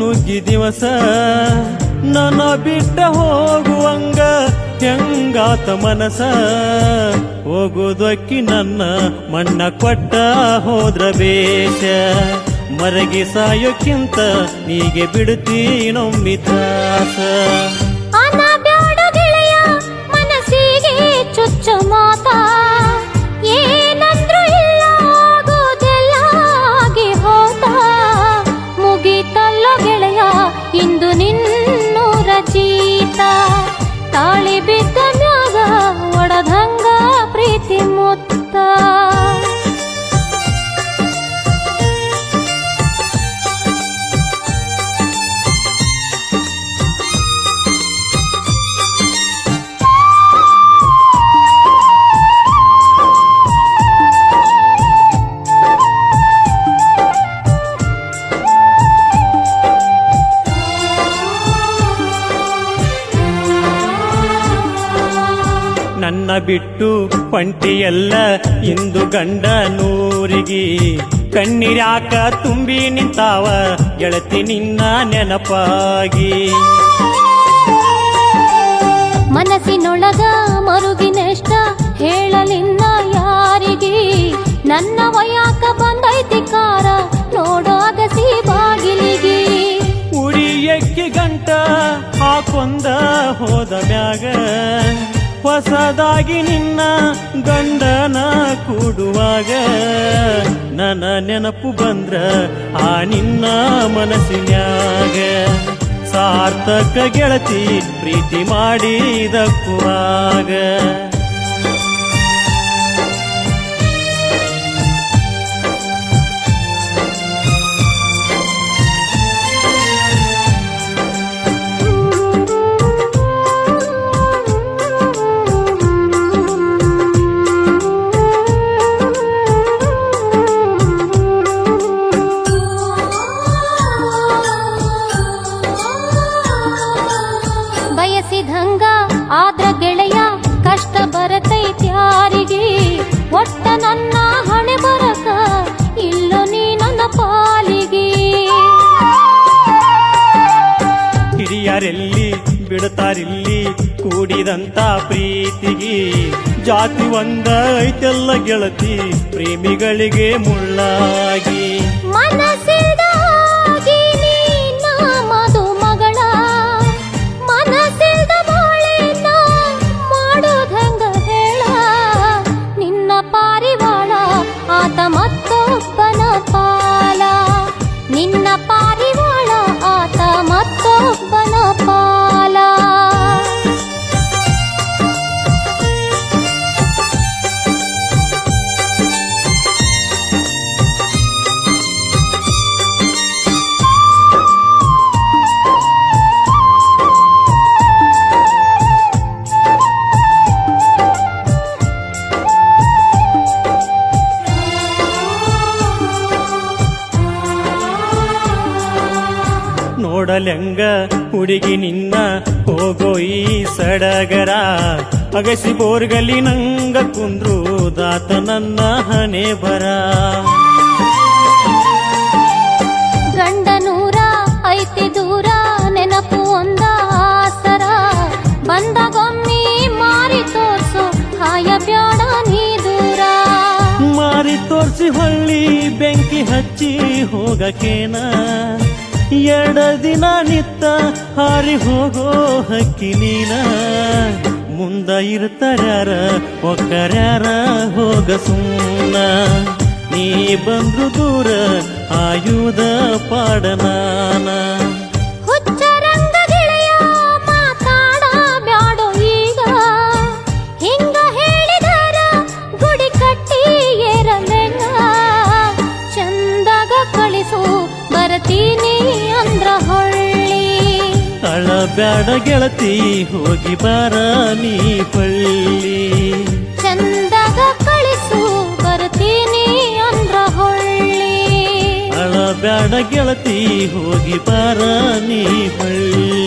ಹುಗ್ಗಿ ದಿವಸ ನನ್ನ ಬಿಟ್ಟ ಹೋಗುವಂಗ ಹೆಂಗಾತ ಮನಸ. ಹೋಗುದಕ್ಕಿ ನನ್ನ ಮಣ್ಣ ಕೊಟ್ಟ ಹೋದ್ರ ಬೇಷ ಮರಗಿ ಸಾಯೋಕ್ಕಿಂತ ನೀಗೆ ಬಿಡುತ್ತೀನೊಮ್ಮಿ ಗೆಳೆಯ ಮನಸ್ಸಿಗೆ ಚುಚ್ಚು ಮಾತಾ. ಏನಂದ್ರು ಬಿಟ್ಟು ಪಂಟಿಯಲ್ಲ ಇಂದು ಗಂಡ ನೂರಿಗಿ. ಕಣ್ಣೀರ್ಯಾಕ ತುಂಬಿ ನಿಂತಾವ ಗೆಳತಿ ನಿನ್ನ ನೆನಪಾಗಿ. ಮನಸ್ಸಿನೊಳಗ ಮರುಗಿನೆಷ್ಟ ಹೇಳಲಿನ್ನ ಯಾರಿಗೆ? ನನ್ನ ವಯಾಕ ಬಂದೈತಿ ಕಾರ ನೋಡೋ ಅಗಸಿ ಬಾಗಿಲಿಗೆ ಉಡಿಯಕ್ಕೆ ಗಂಟ ಹಾಕೊಂದ ಹೋದ ಮ್ಯಾಗ. ಹೊಸದಾಗಿ ನಿನ್ನ ಗಂಡನ ಕೂಡುವಾಗ ನನ್ನ ನೆನಪು ಬಂದ್ರ ಆ ನಿನ್ನ ಮನಸ್ಸಿನ್ಯಾಗ. ಸಾರ್ಥಕ ಗೆಳತಿ ಪ್ರೀತಿ ಮಾಡಿದಕ್ಕುವಾಗ ಬಿಡ್ತಾರಿಲ್ಲಿ ಕೂಡಿದಂತ ಪ್ರೀತಿಗೆ ಜಾತಿ ಒಂದ ಐತೆಲ್ಲ ಗೆಳತಿ ಪ್ರೇಮಿಗಳಿಗೆ ಮುಳ್ಳಾಗಿ. ನೋಡಲೆಂಗ ಹುಡುಗಿ ನಿನ್ನ ಹೋಗೋ ಈ ಸಡಗರ. ಅಗಸಿ ಬೋರ್ಗಲಿ ನಂಗ ಕುಂದ್ರು ದಾತ ನನ್ನ ಹನೆ ಬರ. ಗಂಡನೂರ ಐತಿ ದೂರ ನೆನಪು ಒಂದ ಆಸರ. ಬಂದಗೊಮ್ಮಿ ಮಾರಿ ತೋರ್ಸು ಹಾಯ ಬ್ಯಾಡ ನೀ ದೂರ. ಮಾರಿ ತೋರ್ಸಿ ಹೊಳ್ಳಿ ಬೆಂಕಿ ಹಚ್ಚಿ ಹೋಗಕೇನ. ಎಡ ದಿನ ನಿತ್ತ ಹಾರಿ ಹೋಗೋ ಹಕ್ಕಿ ನೀನ. ಮುಂದ ಇರ್ತಾರ ಒಕ್ಕರ್ಯಾರ ಹೋಗ ಸುಮ್ಮನ ನೀ ಬಂದ್ರು ದೂರ ಆಯುಧ ಪಾಡನಾನ ಅಳಬ್ಯಾಡ ಗೆಳತಿ ಹೋಗಿ ಬಾರ ನೀ ಪಳ್ಳಿ. ಚಂದಾಗ ಕಳಿಸು ಬರ್ತೀನಿ ಅಂದ್ರ ಹೊಳ್ಳಿ. ಅಳಬ್ಯಾಡ ಗೆಳತಿ ಹೋಗಿ ಬಾರ ನೀ ಪಳ್ಳಿ.